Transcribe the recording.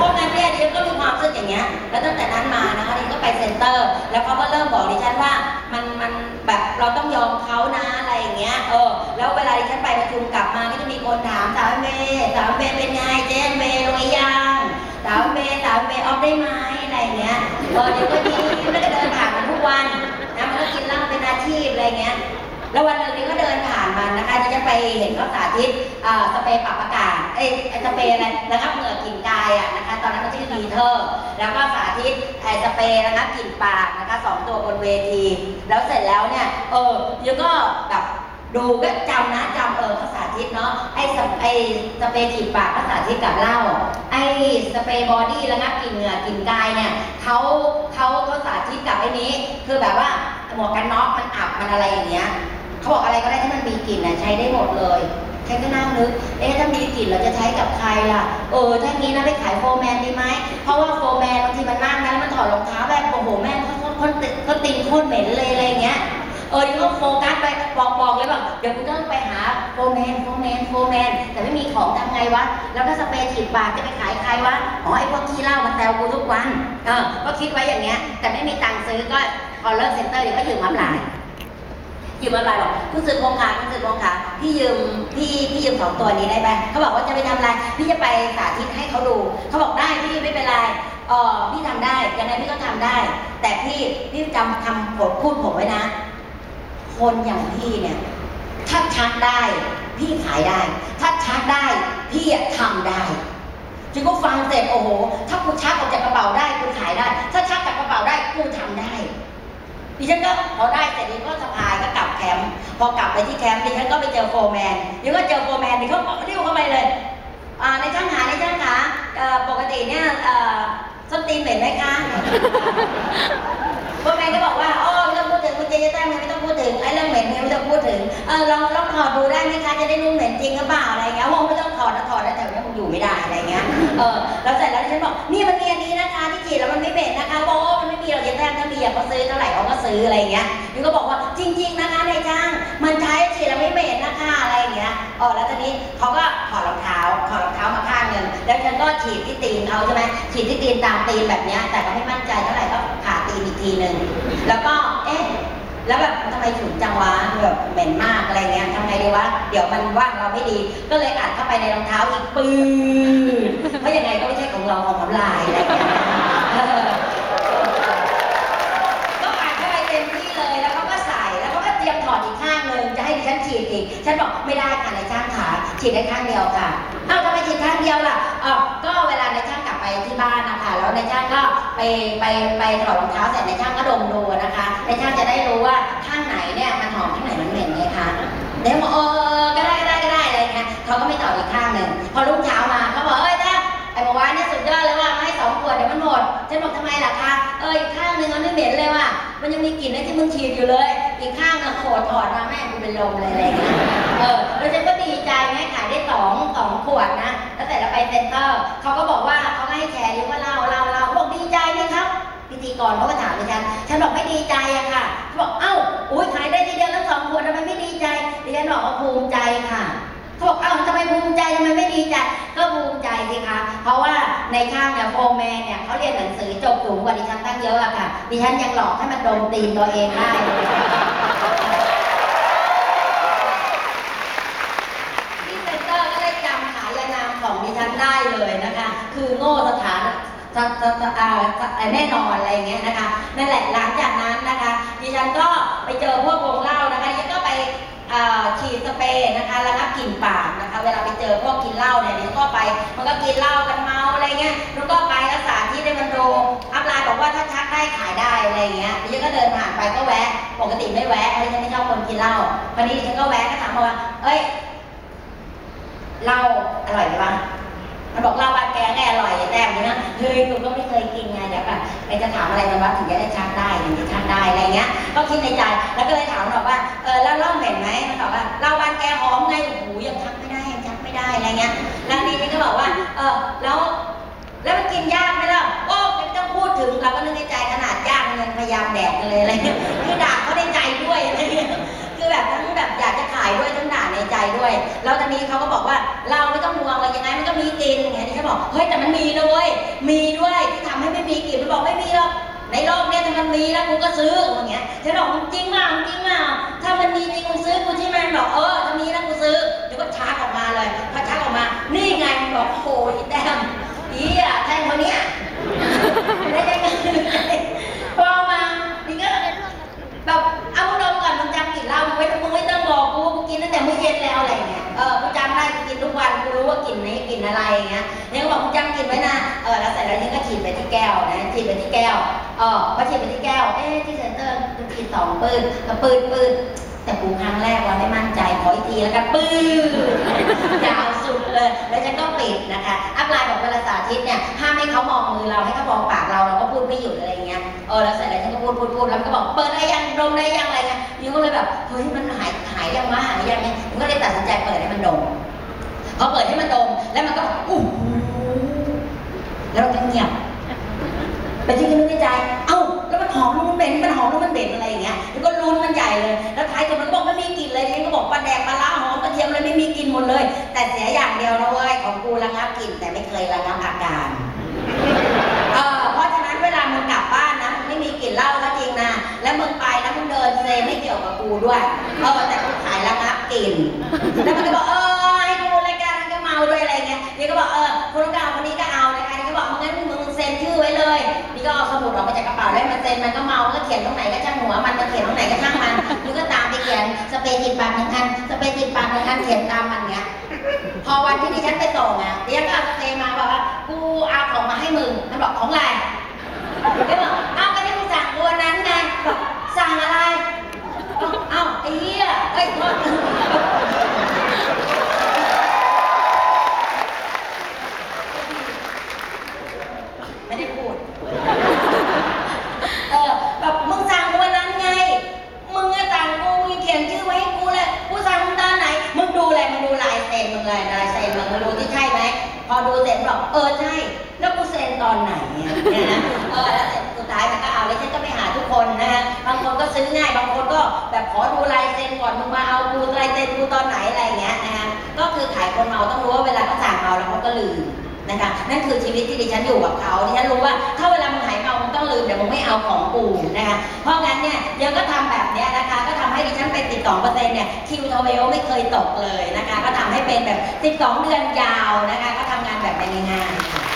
เพราะงั้นเนี่ยดิฉันก็มีความรู้สึกอย่างเงี้ย แล้วตั้งแต่นั้นมานะคะดิฉันก็ไปเซ็นเตอร์ แล้วเขาก็เริ่มบอกดิฉันว่ามันมันแบบเราต้องยอมเขานะอะไรอย่างเงี้ย เออ แล้วเวลาดิฉันไปประชุมกลับมาก็จะมีคนถามสาวเมย์สาวเมย์เป็นไงเจ๊เมย์รวยยังสาวเมย์สาวเมย์ออฟได้ไหมอะไรอย่างเงี้ย เออเดี๋ยวก็ดีแล้วก็เดินผ่านมันทุกวันนะมันก็กินเหล้าเป็นอาชีพอะไรเงี้ย แล้ววันหนึ่งนี่ก็เดินผ่านมันนะคะจะไปเห็นเขาสาธิตอ่าสเปรย์ปรับอากาศ เอ้ยสเปรย์อะไรระงับีเทอร์ แล้วก็สาธิตไอสเปรย์ระงับกลิ่นปากนะคะสองตัวบนเวที แล้วเสร็จแล้วเนี่ย เออยังก็แบบดูก็จำนะจำเออเขาสาธิตเนาะไอ้สไอ้สเปรย์กลิ่นปากก็สาธิตกับเหล้าไอ้สเปรย์บอดี้ระงับกลิ่นเหงื่อกลิ่นกายเนี่ยเขาเขาเขาสาธิตกับไอ้นี้ คือแบบว่าหมวกกันน็อกมันอับมันอะไรอย่างเงี้ยเขาบอกอะไรก็ได้ที่มันมีกลิ่นนะใช้ได้หมดเลย ฉันก็นั่งนึก เอ๊ะถ้ามีกลิ่นเราจะใช้กับใครล่ะ เออ ถ้างี้นะไปขายโฟแมนดีไหม เพราะว่าโฟแมนบางทีมันนั่งนะแล้วมันถอดรองเท้าแบบโอ้โหแม่งเขาเขาเขาเขาติงโคตรเหม็นเลยอะไรเงี้ย เออเดี๋ยวก็โฟกัสไปบอกบอกเลยว่าเดี๋ยวกูต้องไปหาโฟแมนโฟแมนโฟแมน แต่ไม่มีของทำไงวะ แล้วก็สเปรย์ฉีดปากจะไปขายใครวะ อ๋อไอ้พวกขี้เหล้ามันแซวกูทุกวัน เออ ก็คิดไว้อย่างเงี้ย แต่ไม่มีตังค์ซื้อก็พอเลิกเซ็นเตอร์เดี๋ยวก็ยืมมาหลาย ยืมอะไรหรอกคุณสื่อพงค่ะคุณสื่อพงค่ะพี่ยืมพี่พี่ยืมสองตัวนี้ได้ไหมเขาบอกว่าจะไปทำอะไรพี่จะไปสาธิตให้เขาดูเขาบอกได้พี่ไม่เป็นไรเออพี่ทำได้ยังไงพี่ก็ทำได้ แต่พี่พี่จำคำผมพูดผมไว้นะ คนอย่างพี่เนี่ยถ้าชักได้ พี่ขายได้ ถ้าชักได้ พี่อะทำได้จึงก็ฟังเสร็จโอ้โหถ้ากูชักออกจากกระเป๋าได้กูขายได้ ถ้าชักจากกระเป๋าได้กูทำได้ ดิฉันก็พอได้เสร็จดิฉันก็สะพายก็กลับแคมป์พอกลับไปที่แคมป์ดิฉันก็ไปเจอโฟร์แมนดิฉันก็เจอโฟร์แมนดิเขาเรียกเข้าไปเลยในช่างหาในช่างขาปกติเนี่ยส้นตีนเหม็นไหมคะโฟร์แมนก็บอกว่าอ๋อไม่ต้องพูดถึงคุณเจเจแต้มไม่ต้องพูดถึงไอ้เรื่องเหม็นไม่ต้องพูดถึงเออลองลองถอดดูได้ไหมคะจะได้รู้เหม็นจริงหรือเปล่าอะไรเงี้ยโอ้ไม่ต้องถอดนะถอดแล้วแต่ว่าคงอยู่ไม่ได้อะไรเงี้ยเออแล้วเสร็จแล้วดิฉันบอกนี่มันมีอันนี้นะคะที่ฉีดแล้วมันไม่เหม็นนะคะบอ กว่ามันไม่มีอกเจแต้มถ้ามีอะเขาซื้อเท่าไหร่เขาก็ซื้ออะไรเงี้ยยูก็บอกว่าจริง ๆนะคะนายจ้างมันใช้ฉีดแล้วไม่เหม็นนะคะอะไรเงี้ยเออแล้วทีนี้เขาก็ถอดรองเท้าถอดรองเท้ามาข้างหนึ่งแล้วฉันก็ฉีดที่ตีนเขาใช่ไหมฉีดที่ตีนตามตีนแบบเนี้ยแต่ก็ไม่มั่นใจเท่าไหร่ก็ผ่าตีนอีกทีหนึ่งแล้วก็เอ๊ะแล้วแบบทำไมฉุนจังวะแบบเหม็นมากอะไรเงี้ยทำไงดีวะเดี๋ยวมันว่างเราไม่ดี ก็เลยอัดเข้าไปในรองเท้าอีกปืนเพราะยังไงก็ไม่ใช่ของเราของน้ำลายอะไรเงี้ยเออก็อัดเข้าไปเต็มที่เลยแล้วเขาก็ใส่แล้วเขา ก็เตรียมถอดอีกข้างหนึ่งจะให้ดิฉันฉีดอีก ฉันบอกไม่ได้ค่ะนายช่างขาฉีดได้ข้างเดียวค่ะเอ้าทำไมฉีดข้างเดียวล่ะอ้าวก็เวลานายช่างกลับไปที่บ้านนะคะ แล้วนายช่างก็ไปไปไปถอดรองเท้าเสร็จนายช่างก็ดมดูนะคะนายช่างจะได้รู้ว่าข้างไหนเนี่ยมันหอมข้างไหนมันเหม็นไงคะเดี๋ยวบอกเออก็ได้ก็ได้ก็ได้อะไรเงี้ยเขาก็ไม่ต่ออีกข้างหนึ่งพอรุ่งเช้ามาเขาบอกเอ้ยจ้ไอ้เมื่อวานเนี่ยสุดยอดเลยว่าให้สองขวดเดี๋ยวมันหมดฉันบอกทำไมล่ะคะเอออีกข้างหนึ่งมันไม่เหม็นเลยว่ะมันยังมีกลิ่นนที่มึงฉีดอยู่เลย อีกข้างอะโขดถอดมาแม่งกูเป็นลมเลยอะไรเงี้ยเออแล้วฉันก็ดีใจไงขายได้สองสองขวดนะ แล้วแต่เราไปเซ็นเตอร์เขาก็บอกว่าเขาให้แชร์ดิว่าเล่าเล่าเล่าบอกดีใจไหมครับพิธีกรเขาก็ถามดิฉันฉันบอกไม่ดีใจอะค่ะเขาบอกเอ้าอุ้ยขายได้ทีเดียวทั้งสองขวดทำไมไม่ดีใจดิฉันบอกว่าภูมิใจค่ะเขาบอกเอ้าทำไมภูมิใจทำไมไม่ดีใจก็ภูมิใจสิคะเพราะว่าในข้างเนี่ยโฟแมนเนี่ยเขาเรียนหนังสือจบสูงกว่าดิฉันตั้งเยอะอะค่ะ ดิฉันยังหลอกให้มันโดมตีนตัวเองได้ ที่เซนเตอร์ก็ได้จำฉายานามของดิฉันได้เลยนะคะ คือโง่สถานสสสอ่าแน่นอนอะไรอย่างเงี้ยนะคะนั่นแหละหลังจากนั้นนะคะดิฉันก็ไปเจอพวกวงเล่านะคะดิฉันก็ไป ฉีดสเปรย์นะคะระงับกลิ่นปากนะคะ เวลาไปเจอพวกกินเหล้าเนี่ยดิฉันก็ไป มันก็กินเหล้ากันเมาอะไรเงี้ยแล้วก็ไปรักษาที่ได้มันโดอัพไลน์บอกว่าถ้าชักได้ขายได้อะไรเงี้ยดิฉันก็เดินผ่านไปก็แวะ ปกติไม่แวะเพราะดิฉันไม่ชอบคนกินเหล้าคราวนี้ดิฉันก็แวะก็ถามว่า เอ้ยเหล้าอร่อยไหมวะมันบอกเหล้าบ้านแกไงอร่อยแต้มเลยนะเฮ้ยกูก็ไม่เคยกินไงเดี๋ยวก่อนไอจะถามอะไรมันวะถึงจะได้ชักได้ถึงจะชักได้อะไรเงี้ย ก็คิดในใจแล้วก็เลยถามมันอกว่าเออแล้ว เราตอนนี้เขาก็บอกว่าเราไม่ต้องห่วงอะไรยังไงมันก็มีกลิ่นอย่างเงี้ยที่เขาบอกเฮ้ยแต่มันมีนะเว้ยมีด้วยที่ทำให้ไม่มีกลิ่นมันบอกไม่มีหรอกในโลกเนี้ยถ้ามันมีแล้วกูก็ซื้ออย่างเงี้ยฉันบอกจริงมากจริงมาก ลิ่นนี้กลิ่นอะไรอย่างเงี้ยเนี่ยก็บอกมึงจำกลิ่นไว้นะเออแล้วเสร็จแล้วนี่ก็ฉีดไปที่แก้วนะฉีดไปที่แก้วเออพอฉีดไปที่แก้วเอ๊ะที่เซ็นเตอร์ฉีดสองปืนก็ปืนปืนแต่กูครั้งแรกว่าไม่มั่นใจขออีกทีแล้วกันปืนยาวสุดเลย แล้วฉันก็ปิดนะคะอัพไลน์บอกเวลาสาธิตเนี่ยห้ามให้เขามองมือเราให้เขามองปากเราเราก็พูดไม่หยุดอะไรเงี้ยเออแล้วเสร็จแล้วฉันก็พูดพูดพูดแล้วก็บอกเปิดได้ยังดมได้ยังอะไรเงี้ยยูก็เลยแบบเฮ้ยมันหายหายยังวะหายยังไงมันก็เลยตัดสินใจเปิดให้มันดม พอเปิดให้มันดมแล้วมันก็อู้แล้วมันก็เงียบแต่ที่นึกในใจ เอ้า แล้วมันหอมแล้วมันเหม็นมันหอมแล้วมันเหม็นอะไรอย่างเงี้ย แล้วก็ลุ้นมันใหญ่เลย แล้วท้ายสุดมันก็บอกไม่มีกลิ่นเลยทีนี้ก็บอกปลาแดกปลาล้าหอมกระเทียมอะไรไม่มีกลิ่นหมดเลย แต่เสียอย่างเดียวนะเว้ยของกูระงับกลิ่นแต่ไม่เคยระงับอาการเออเพราะฉะนั้นเวลามึงกลับบ้านนะมึงไม่มีกลิ่นเหล้าก็จริงนะ แล้วมึงไปนะมึงเดินเซไม่เกี่ยวกับกูด้วยเออแต่กูขายระงับกลิ่นแล้วมันก็บอกเออ นี่ก็บอกเออคุณต้องการคนนี้ก็เอานะคะนี่ก็บอกงั้นมึงเซ็นชื่อไว้เลย นี่ก็เอาสมุดออกมาจากกระเป๋าแล้วมันเซ็นมันก็เมาก็เขียนตรงไหนก็ช่างหัวมันก็เขียนตรงไหนก็ช่างมันนี่ก็ตามไปเขียนสเปรย์จิตปากหนึ่งอันสเปรย์จิตปากหนึ่งอันเขียนตามมันเงี้ยพอวันที่ดิฉันไปส่งอะเดี๋ยวก็เอาสเปรย์มาบอกว่ากูเอาของมาให้มึงมันบอกของอะไรก็บอกเอาก็ที่กูสั่งตัวนั้นไงบอกสั่งอะไรบอกเอ้าไอ้เหี้ยเอ้ยโทษไม่ได้พูด เออแบบมึงสั่งวันนั้นไง มึงอะสั่งกูยังเขียนชื่อไว้ให้กูเลย กูสั่งมึงตอนไหน มึงดูเลยมึงดูลายเซ็นมึงเลยลายเซ็นมึงมึงดูที่ใช่ไหม พอดูเสร็จบอกเออใช่ แล้วกูเซ็นตอนไหนเนี่ยนะเออแล้วเสร็จสุดท้ายมันก็เอาแล้วฉันก็ไปหาทุกคนนะฮะบางคนก็ซื้อง่ายบางคนก็แบบขอดูลายเซ็นก่อนมึงมาเอากูลายเซ็นกูตอนไหนอะไรเงี้ยนะฮะก็คือขายคนเมาต้องรู้ว่าเวลาเขาสั่งเมาแล้วเขาก็ลืมนะคะนั่นคือชีวิตที่ดิฉันอยู่กับเขาดิฉันรู้ว่าถ้าเวลามึงหายเมา ต้องลืมเดี๋ยวมึงไม่เอาของกูนะคะ เพราะงั้นเนี่ยเดี๋ยวก็ทำแบบเนี้ยนะคะ ก็ทำให้ดิฉันเป็น 12เปอร์เซ็นต์เนี่ยคิวทเวลไม่เคยตกเลยนะคะ ก็ทำให้เป็นแบบ 12 เดือนยาวนะคะ ก็ทำงานแบบง่ายๆ